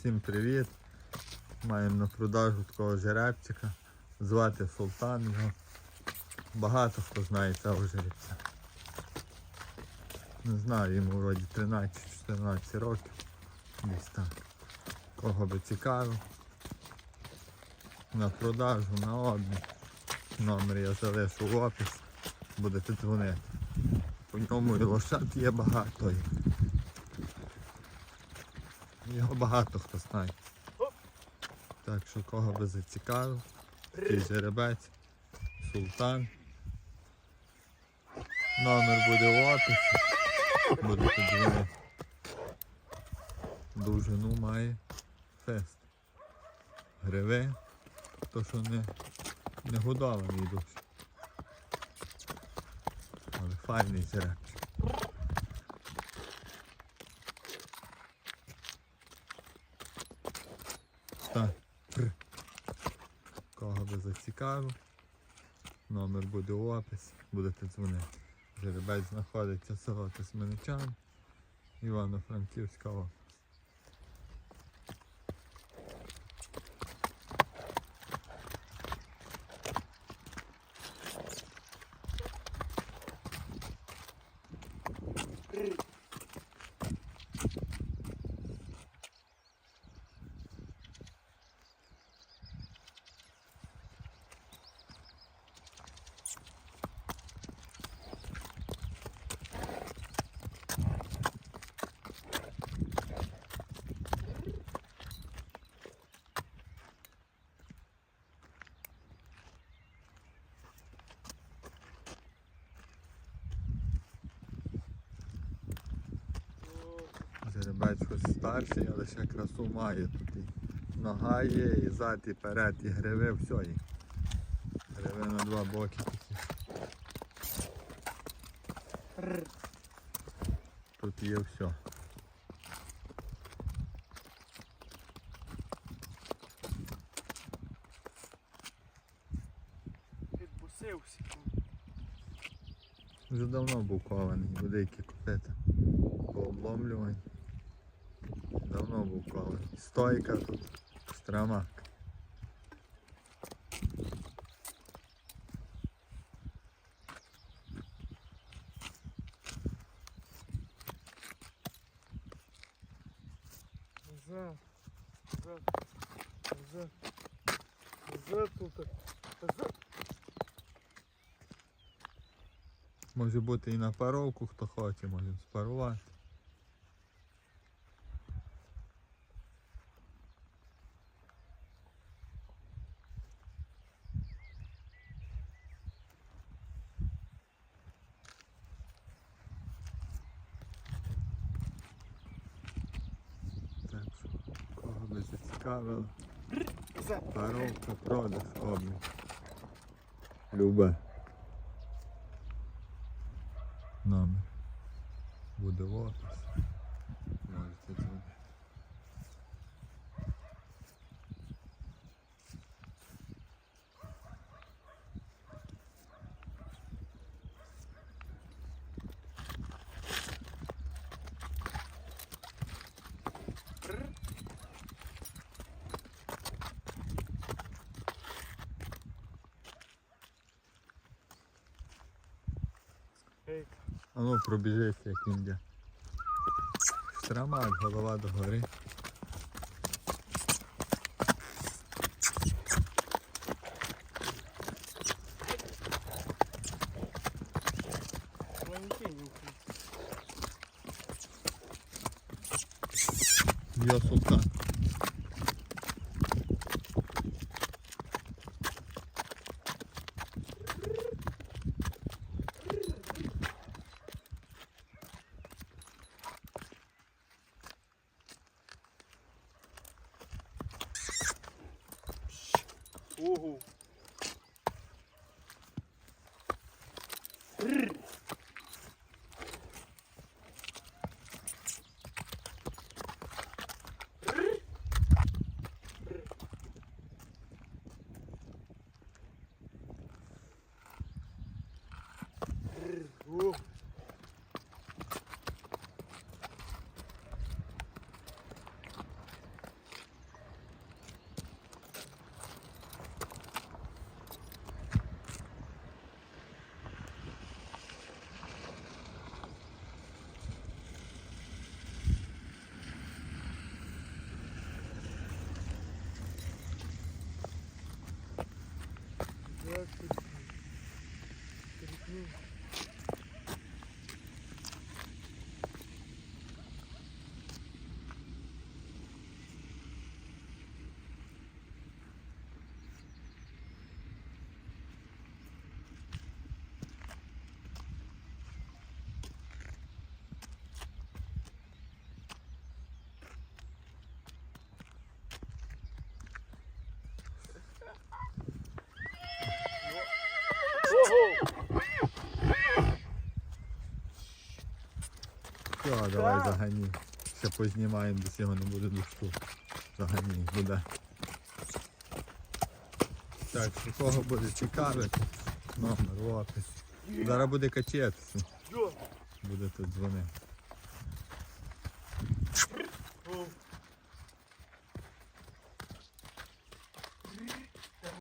Всім привіт! Маємо на продажу такого жеребчика. Звати Султан його. Багато хто знає цього жеребця. Не знаю, йому вроді 13-14 років. Десь так. Кого би цікаво. На продажу, на обмін. Номер я залишу в опис. Будете дзвонити. По ньому і лошад є багато. Його багато хто знає. Так що кого би зацікавив, такий жеребець, султан. Номер буде в описі. Будете дзвонити. Довжину має фест. Гриве, то що не, не годований досі. Але файний жеребчик. Пр. Кого би зацікавив, номер буде в описі, будете дзвонити. Жеребець знаходиться село Тисменичан, Івано-Франківська область. Жеребець хоч старший, але ще красу має тут. І нога є, і зад, і перед, і гриви, все є. Гриви на два боки такі. Тут є все. Відбусився. Вже давно був кований, великі копита. Пообломлювані. Давно був кований. Стойка тут, страмак. За. За. За. За тут. За. Може бути і на паровку, хто хоче, можемо спарувати. би зацікавило, За. паровка, продаж, обмін. Любе. Номер. Буде в описі. А ну пробіжися, як він йде. Штрамак, голова догори. Йо султан. Uhul. 20, 30, Все, давай загані. Ще познімаємо, до цього не буде дощу. Загані, буде. Так, у кого буде цікаве, номер опис. Зараз буде качатися. Буде тут дзвонити.